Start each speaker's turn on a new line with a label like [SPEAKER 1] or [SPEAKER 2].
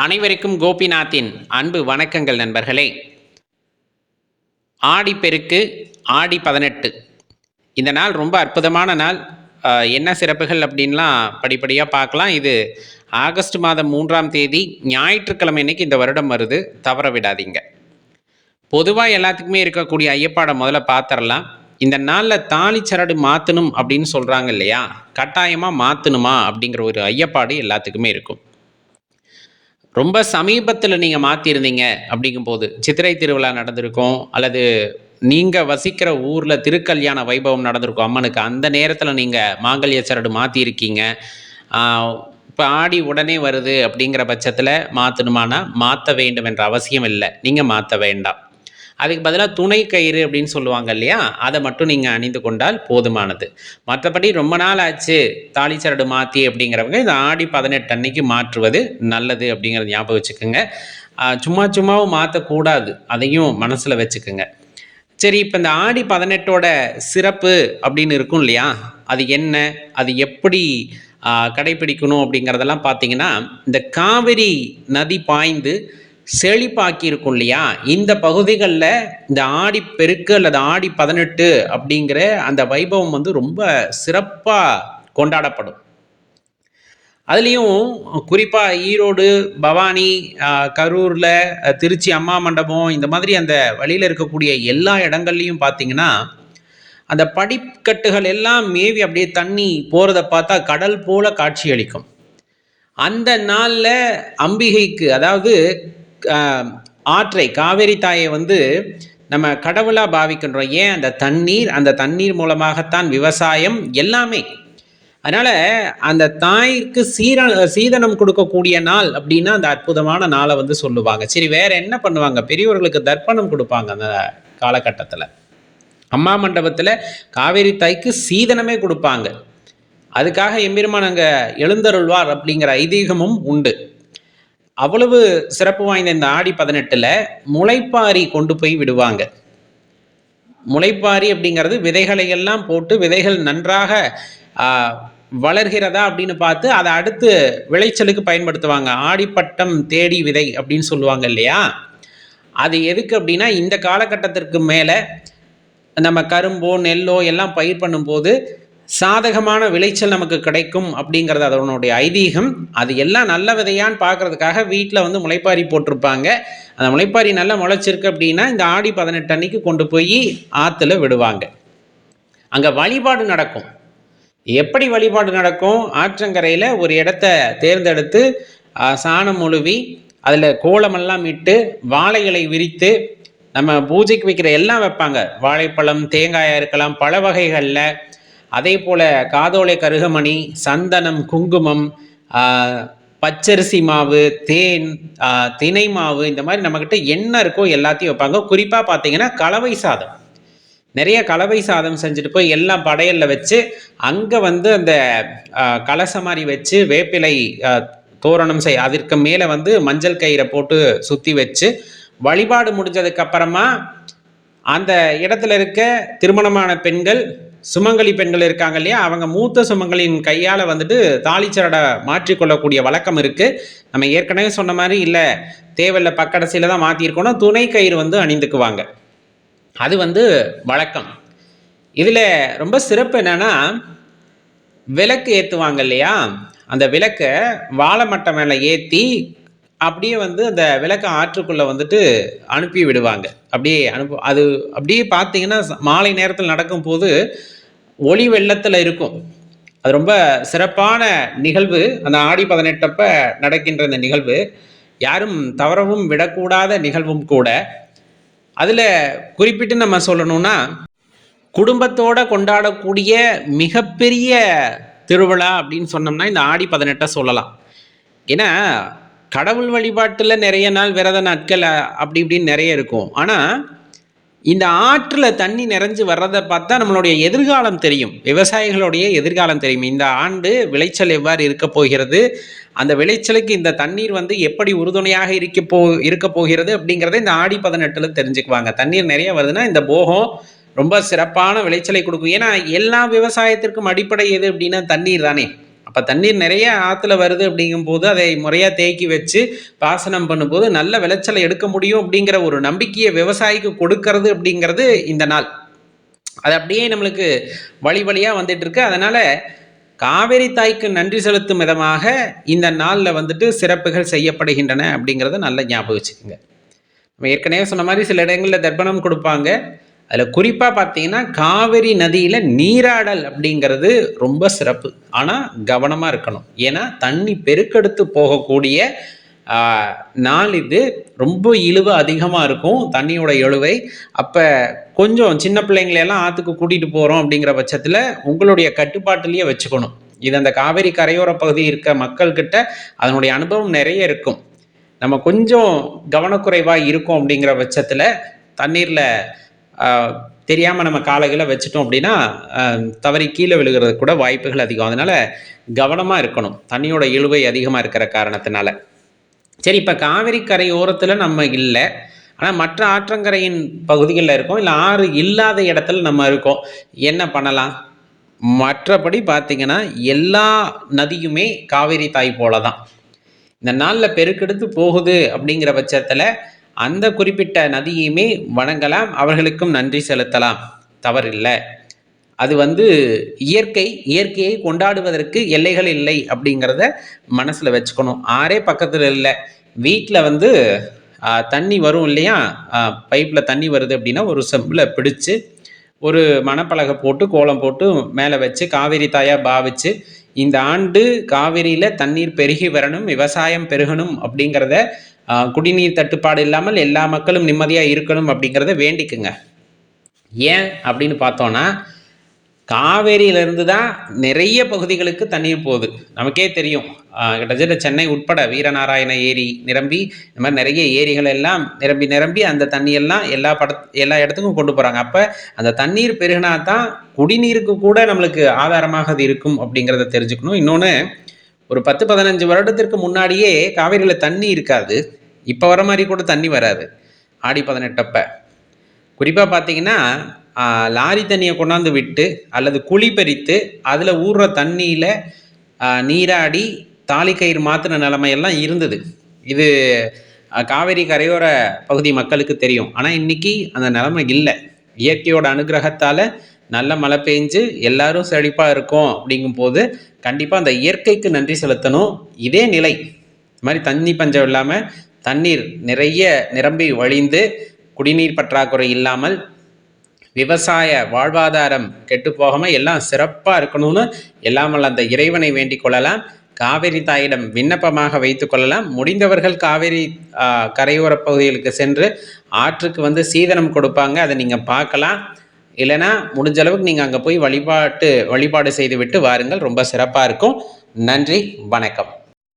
[SPEAKER 1] அனைவருக்கும் கோபிநாத்தின் அன்பு வணக்கங்கள் நண்பர்களே. ஆடிப்பெருக்கு ஆடி பதினெட்டு. இந்த நாள் ரொம்ப அற்புதமான நாள். என்ன சிறப்புகள் அப்படின்லாம் படிப்படியாக பார்க்கலாம். இது ஆகஸ்ட் மாதம் மூன்றாம் தேதி ஞாயிற்றுக்கிழமை இன்னைக்கு இந்த வருடம் வருது. தவற விடாதீங்க. பொதுவாக எல்லாத்துக்குமே இருக்கக்கூடிய ஐயப்பாடை முதல்ல பார்த்துடலாம் இந்த நாளில் தாலி சரடு மாற்றணும் அப்படின்னு சொல்கிறாங்க இல்லையா? கட்டாயமாக மாற்றணுமா அப்படிங்கிற ஒரு ஐயப்பாடு எல்லாத்துக்குமே இருக்கும். ரொம்ப சமீபத்தில் நீங்கள் மாற்றிருந்தீங்க அப்படிங்கும்போது சித்திரை திருவிழா நடந்திருக்கும் அல்லது நீங்கள் வசிக்கிற ஊரில் திருக்கல்யாண வைபவம் நடந்திருக்கும் அம்மனுக்கு அந்த நேரத்தில் நீங்கள் மாங்கல்ய சரடு மாற்றிருக்கீங்க இப்போ ஆடி உடனே வருது அப்படிங்கிற பட்சத்தில் மாற்றணுமானா மாற்ற வேண்டும் என்ற அவசியம் இல்லை. நீங்கள் மாற்ற வேண்டாம். அதுக்கு பதிலாக துணை கயிறு அப்படின்னு சொல்லுவாங்க இல்லையா? அதை மட்டும் நீங்கள் அணிந்து கொண்டால் போதுமானது. மற்றபடி ரொம்ப நாள் ஆச்சு தாலி சரடு மாற்றி அப்படிங்கிறவங்க இந்த ஆடி பதினெட்டு அன்னைக்கு மாற்றுவது நல்லது அப்படிங்கிறத ஞாபகம் வச்சுக்கோங்க. சும்மா சும்மாவும் மாற்றக்கூடாது அதையும் மனசில் வச்சுக்கோங்க. சரி இப்போ இந்த ஆடி பதினெட்டோட சிறப்பு அப்படின்னு இருக்கும் இல்லையா? அது என்ன? அது எப்படி கடைபிடிக்கணும் அப்படிங்கிறதெல்லாம் பார்த்தீங்கன்னா இந்த காவிரி நதி பாய்ந்து செழிப்பாக்கி இருக்கும் இல்லையா? இந்த பகுதிகளில் இந்த ஆடி பெருக்கு அல்லது ஆடி பதினெட்டு அப்படிங்கிற அந்த வைபவம் வந்து ரொம்ப சிறப்பாக கொண்டாடப்படும். அதுலேயும் குறிப்பாக ஈரோடு பவானி கரூரில் திருச்சி அம்மா மண்டபம் இந்த மாதிரி அந்த வழியில் இருக்கக்கூடிய எல்லா இடங்கள்லையும் பார்த்தீங்கன்னா அந்த படிக்கட்டுகள் எல்லாம் மேவி அப்படியே தண்ணி போகிறத பார்த்தா கடல் போல காட்சி அளிக்கும் அந்த நாளில் அம்பிகைக்கு அதாவது ஆற்றை காவேரி தாயை வந்து நம்ம கடவுளாக பாவிக்கின்றோம். ஏன்? அந்த தண்ணீர் அந்த தண்ணீர் மூலமாகத்தான் விவசாயம் எல்லாமே. அதனால் அந்த தாய்க்கு சீர சீதனம் கொடுக்கக்கூடிய நாள் அப்படின்னா அந்த அற்புதமான நாளை வந்து சொல்லுவாங்க. சரி வேற என்ன பண்ணுவாங்க? பெரியவர்களுக்கு தர்ப்பணம் கொடுப்பாங்க அந்த காலகட்டத்தில். அம்மா மண்டபத்தில் காவேரி தாய்க்கு சீதனமே கொடுப்பாங்க. அதுக்காக எம்பெருமான் அங்கே எழுந்தருள்வார் அப்படிங்கிற ஐதீகமும் உண்டு. அவ்வளவு சிறப்பு வாய்ந்த இந்த ஆடி பதினெட்டில் முளைப்பாரி கொண்டு போய் விடுவாங்க. முளைப்பாரி அப்படிங்கிறது விதைகளை எல்லாம் போட்டு விதைகள் நன்றாக வளர்கிறதா அப்படின்னு பார்த்து அதை அடுத்து விளைச்சலுக்கு பயன்படுத்துவாங்க. ஆடிப்பட்டம் தேடி விதை அப்படின்னு சொல்லுவாங்க இல்லையா? அது எதுக்கு அப்படின்னா இந்த காலகட்டத்திற்கு மேலே நம்ம கரும்போ நெல்லோ எல்லாம் பயிர் பண்ணும்போது சாதகமான விளைச்சல் நமக்கு கிடைக்கும் அப்படிங்கிறது அதனுடைய ஐதீகம். அது எல்லாம் நல்ல விதையான்னு பார்க்கறதுக்காக வீட்டில் வந்து முளைப்பாரி போட்டிருப்பாங்க. அந்த முளைப்பாரி நல்லா முளைச்சிருக்கு அப்படின்னா இந்த ஆடி பதினெட்டு அன்னைக்கு கொண்டு போய் ஆற்றுல விடுவாங்க. அங்கே வழிபாடு நடக்கும். எப்படி வழிபாடு நடக்கும்? ஆற்றங்கரையில் ஒரு இடத்த தேர்ந்தெடுத்து சாணம் முழுவி அதில் கோலமெல்லாம் இட்டு வாழைகளை விரித்து நம்ம பூஜைக்கு வைக்கிற எல்லாம் வைப்பாங்க. வாழைப்பழம் தேங்காயாக இருக்கலாம் பல வகைகளில் அதே போல் காதோலை கருகமணி சந்தனம் குங்குமம் பச்சரிசி மாவு தேன் தினை மாவு இந்த மாதிரி நம்மக்கிட்ட என்ன இருக்கோ எல்லாத்தையும் வைப்பாங்க. குறிப்பாக பார்த்தீங்கன்னா கலவை சாதம். நிறைய கலவை சாதம் செஞ்சுட்டு போய் எல்லாம் படையலில் வச்சு அங்கே வந்து அந்த கலச மாதிரி வச்சு வேப்பிலை தோரணம் செய் அதற்கு மேலே வந்து மஞ்சள் கயிறை போட்டு சுற்றி வச்சு வழிபாடு முடிஞ்சதுக்கப்புறமா அந்த இடத்துல இருக்க திருமணமான பெண்கள் சுமங்கலி பெண்கள் இருக்காங்க இல்லையா? அவங்க மூத்த சுமங்கலின் கையால் வந்துட்டு தாலிச்சரடை மாற்றிக்கொள்ளக்கூடிய வழக்கம் இருக்குது நம்ம ஏற்கனவே சொன்ன மாதிரி இல்லை. தேவையில்ல பக்கடைசியில் தான் மாற்றிருக்கோம்னா துணை கயிறு வந்து அணிந்துக்குவாங்க. அது வந்து வழக்கம். இதில் ரொம்ப சிறப்பு என்னென்னா விளக்கு ஏற்றுவாங்க இல்லையா? அந்த விளக்கை வாழை மட்டை மேலே ஏற்றி அப்படியே வந்து அந்த விளக்க ஆற்றுக்குள்ளே வந்துட்டு அனுப்பி விடுவாங்க. அப்படியே அனுப்பு அது அப்படியே பார்த்தீங்கன்னா மாலை நேரத்தில் நடக்கும்போது ஒளி வெள்ளத்தில் இருக்கும். அது ரொம்ப சிறப்பான நிகழ்வு. அந்த ஆடி பதினெட்டப்ப நடக்கின்ற இந்த நிகழ்வு. யாரும் தவறவும் விடக்கூடாத நிகழ்வும் கூட. அதில் குறிப்பிட்டு நம்ம சொல்லணும்னா குடும்பத்தோடு கொண்டாடக்கூடிய மிகப்பெரிய திருவிழா அப்படின்னு சொன்னோம்னா இந்த ஆடி பதினெட்டை சொல்லலாம். ஏன்னா கடவுள் வழிபாட்டில் நிறைய நாள் விரத நாட்கள் அப்படி இப்படின்னு நிறைய இருக்கும். ஆனால் இந்த ஆற்றில் தண்ணி நிறைஞ்சு வர்றதை பார்த்தா நம்மளுடைய எதிர்காலம் தெரியும். விவசாயிகளுடைய எதிர்காலம் தெரியும். இந்த ஆண்டு விளைச்சல் எவ்வாறு இருக்க போகிறது? அந்த விளைச்சலுக்கு இந்த தண்ணீர் வந்து எப்படி உறுதுணையாக இருக்க போ இருக்க போகிறது அப்படிங்கிறத இந்த ஆடி பதினெட்டில் தெரிஞ்சுக்குவாங்க. தண்ணீர் நிறைய வருதுன்னா இந்த போகம் ரொம்ப சிறப்பான விளைச்சலை கொடுக்கும். ஏன்னா எல்லா விவசாயத்திற்கும் அடிப்படை எது அப்படின்னா தண்ணீர் தானே. அப்ப அப்போ தண்ணீர் நிறைய ஆற்றுல வருது அப்படிங்கும்போது அதை முறையாக தேக்கி வச்சு பாசனம் பண்ணும்போது நல்ல விளைச்சலை எடுக்க முடியும் அப்படிங்கிற ஒரு நம்பிக்கையை விவசாயிக்கு கொடுக்கறது அப்படிங்கிறது இந்த நாள். அது அப்படியே நம்மளுக்கு வழி வழியாக வந்துட்டு இருக்கு. அதனால் காவேரி தாய்க்கு நன்றி செலுத்தும் விதமாக இந்த நாளில் வந்துட்டு சிறப்புகள் செய்யப்படுகின்றன அப்படிங்கிறத நல்ல ஞாபகம் வச்சுக்கோங்க. நம்ம ஏற்கனவே சொன்ன மாதிரி சில இடங்களில் தர்ப்பணம் கொடுப்பாங்க. அதில் குறிப்பாக பார்த்தீங்கன்னா காவிரி நதியில் நீராடல் அப்படிங்கிறது ரொம்ப சிறப்பு. ஆனால் கவனமாக இருக்கணும். ஏன்னா தண்ணி பெருக்கெடுத்து போகக்கூடிய நாள் இது. ரொம்ப இழுவு அதிகமாக இருக்கும். தண்ணியோட இழுவை அப்போ கொஞ்சம் சின்ன பிள்ளைங்களையெல்லாம் ஆற்றுக்கு கூட்டிகிட்டு போகிறோம் அப்படிங்கிற பட்சத்தில் உங்களுடைய கட்டுப்பாட்டிலேயே வச்சுக்கணும். இது அந்த காவேரி கரையோர பகுதி இருக்க மக்கள்கிட்ட அதனுடைய அனுபவம் நிறைய இருக்கும். நம்ம கொஞ்சம் கவனக்குறைவாக இருக்கும் அப்படிங்கிற பட்சத்தில் தண்ணீரில் தெரியாமல் நம்ம காலைகளை வச்சுட்டோம் அப்படின்னா தவறி கீழே விழுகிறது கூட வாய்ப்புகள் அதிகம். அதனால் கவனமாக இருக்கணும். தண்ணியோட இழுவை அதிகமாக இருக்கிற காரணத்தினால. சரி இப்போ காவிரி கரை ஓரத்தில் நம்ம இல்லை. ஆனால் மற்ற ஆற்றங்கரையின் பகுதிகளில் இருக்கோம். இல்லை ஆறு இல்லாத இடத்துல நம்ம இருக்கோம். என்ன பண்ணலாம்? மற்றபடி பார்த்திங்கன்னா எல்லா நதியுமே காவிரி தாய் போல தான் இந்த நாளில் பெருக்கெடுத்து போகுது அப்படிங்கிற பட்சத்தில் அந்த குறிப்பிட்ட நதியுமே வணங்கலாம் அவர்களுக்கும் நன்றி செலுத்தலாம். தவறில்லை. அது வந்து இயற்கை இயற்கையை கொண்டாடுவதற்கு எல்லைகள் இல்லை அப்படிங்கிறத மனசில் வச்சுக்கணும். ஆறே பக்கத்தில் இல்லை. வீட்டில் வந்து தண்ணி வரும் இல்லையா? பைப்பில் தண்ணி வருது அப்படின்னா ஒரு செம்பில் பிடிச்சு ஒரு மணப்பலகை போட்டு கோலம் போட்டு மேலே வச்சு காவேரி தாயாக பாவிச்சு இந்த ஆண்டு காவிரியில் தண்ணீர் பெருகி வரணும் விவசாயம் பெருகணும் அப்படிங்கிறத குடிநீர் தட்டுப்பாடு இல்லாமல் எல்லா மக்களும் நிம்மதியாக இருக்கணும் அப்படிங்கிறத வேண்டிக்குங்க. ஏன் அப்படின்னு பார்த்தோன்னா காவேரியிலிருந்து தான் நிறைய பகுதிகளுக்கு தண்ணீர் போகுது. நமக்கே தெரியும். கிட்டத்தட்ட சென்னை உட்பட வீரநாராயண ஏரி நிரம்பி இந்த மாதிரி நிறைய ஏரிகள் எல்லாம் நிரம்பி நிரம்பி அந்த தண்ணியெல்லாம் எல்லா பட எல்லா இடத்துக்கும் கொண்டு போகிறாங்க அப்போ அந்த தண்ணீர் பெருகினா தான் குடிநீருக்கு கூட நம்மளுக்கு ஆதாரமாக அது இருக்கும் அப்படிங்கிறத தெரிஞ்சுக்கணும். இன்னொன்று ஒரு பத்து பதினஞ்சு வருடத்திற்கு முன்னாடியே காவேரியில் தண்ணி இருக்காது. இப்போ வர மாதிரி கூட தண்ணி வராது. ஆடி பதினெட்டப்ப. குறிப்பாக பார்த்தீங்கன்னா லாரி தண்ணியை கொண்டாந்து விட்டு அல்லது குழி பறித்து அதில் ஊறுற தண்ணியில் நீராடி தாலிக்கயிறு மாற்றுன நிலைமையெல்லாம் இருந்தது. இது காவேரி கரையோர பகுதி மக்களுக்கு தெரியும். ஆனால் இன்னைக்கு அந்த நிலைமை இல்லை. இயற்கையோட அனுகிரகத்தால் நல்ல மழை பெஞ்சு எல்லாரும் செழிப்பாக இருக்கோம் அப்படிங்கும்போது கண்டிப்பாக அந்த இயற்கைக்கு நன்றி செலுத்தணும். இதே நிலை. இது மாதிரி தண்ணி பஞ்சம் இல்லாமல் தண்ணீர் நிறைய நிரம்பி வழிந்து குடிநீர் பற்றாக்குறை இல்லாமல் விவசாய வாழ்வாதாரம் கெட்டு போகாமல் எல்லாம் சிறப்பாக இருக்கணும்னு எல்லாமல் அந்த இறைவனை வேண்டிக் கொள்ளலாம். காவிரி தாயிடம் விண்ணப்பமாக வைத்து கொள்ளலாம். முடிந்தவர்கள் காவிரி கரையோர பகுதிகளுக்கு சென்று ஆற்றுக்கு வந்து சீதனம் கொடுப்பாங்க. அதை நீங்கள் பார்க்கலாம். இல்லைன்னா முடிஞ்ச அளவுக்கு நீங்கள் அங்கே போய் வழிபாட்டு வழிபாடு செய்துவிட்டு வாருங்கள். ரொம்ப சிறப்பாக இருக்கும். நன்றி வணக்கம்.